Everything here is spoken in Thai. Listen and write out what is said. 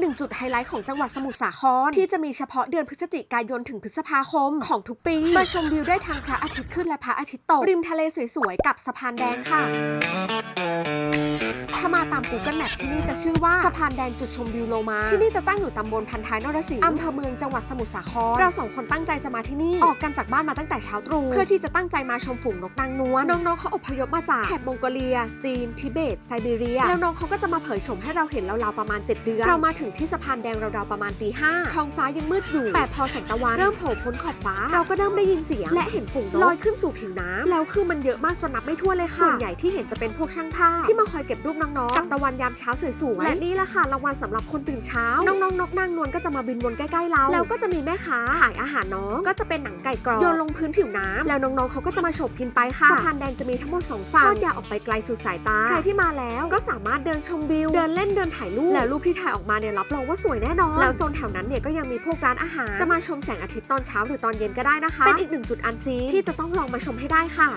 หนึ่งจุดไฮไลท์ของจังหวัดสมุทรสาครที่จะมีเฉพาะเดือนพฤศจิกายนถึงพฤษภาคมของทุกปี มาชมวิวได้ทางพระอาทิตย์ขึ้นและพระอาทิตย์ตกริมทะเลสวยๆกับสะพานแดงค่ะามาตาม Google Map ที่นี่จะชื่อว่าสะพานแดงจุดชมวิวโลมาที่นี่จะตั้งอยู่ตำบลพันท้ายนรสิงห์อำเภอเมืองจังหวัดสมุทรสาครเราสองคนตั้งใจจะมาที่นี่ออกกันจากบ้านมาตั้งแต่เช้าตรู่เพื่อที่จะตั้งใจมาชมฝูงนกนางนวลน้องๆเขาอพยพมาจากแถบมองโกเลีย จีน ทิเบต ไซบีเรีย แล้วน้องเขาก็จะมาเผยโฉมให้เราเห็นราวๆประมาณ 7 เดือน เรามาถึงที่สะพานแดงราวๆประมาณตีห้าท้องฟ้ายังมืดอยู่ แต่พอแสงตะวันเริ่มโผล่พ้นขอบฟ้า เราก็เริ่มได้ยินเสียง และเห็นฝูงนกลอยขึ้นสู่ผิวน้ำแล้วคือมันเยอะมากจนนับไม่ถ้วนเลยค่ะส่วนใหญ่ที่เห็นจะเป็นพวกช่างภาพที่มาคอยเก็บรูปน้องๆกับตะวันยามเช้าสวยๆ และนี่แหละค่ะรางวัลสำหรับคนตื่นเช้า น้องๆนกนางนวลก็จะมาบินวนใกล้ๆเรา แล้วก็จะมีแม่ค้าขายอาหารน้อง ก็จะเป็นหนังไก่กรอบโยนลงพื้นผิวน้ำแล้วน้องๆเขาก็จะมาฉกกินไปค่ะ สะพานแดงจะมีทั้งหมดสองฝั่งทอดยาวออกไปไกลสุดสายตา ใครที่มาแล้วก็สามารถเดินชมวิว เดินเล่นเดินถ่ายรูป แล้วรูปที่ถ่ายออกมาเนี่ยรับรองว่าสวยแน่นอน แล้วโซนแถวนั้นเนี่ยก็ยังมีพวกร้านอาหาร จะมาชมแสงอาทิตย์ตอนเช้าหรือตอนเย็นก็ได้นะคะ เป็นอีกหนึ่งจุดอันซีนที่จะต้องลองมาชมให้ได้ค่ะ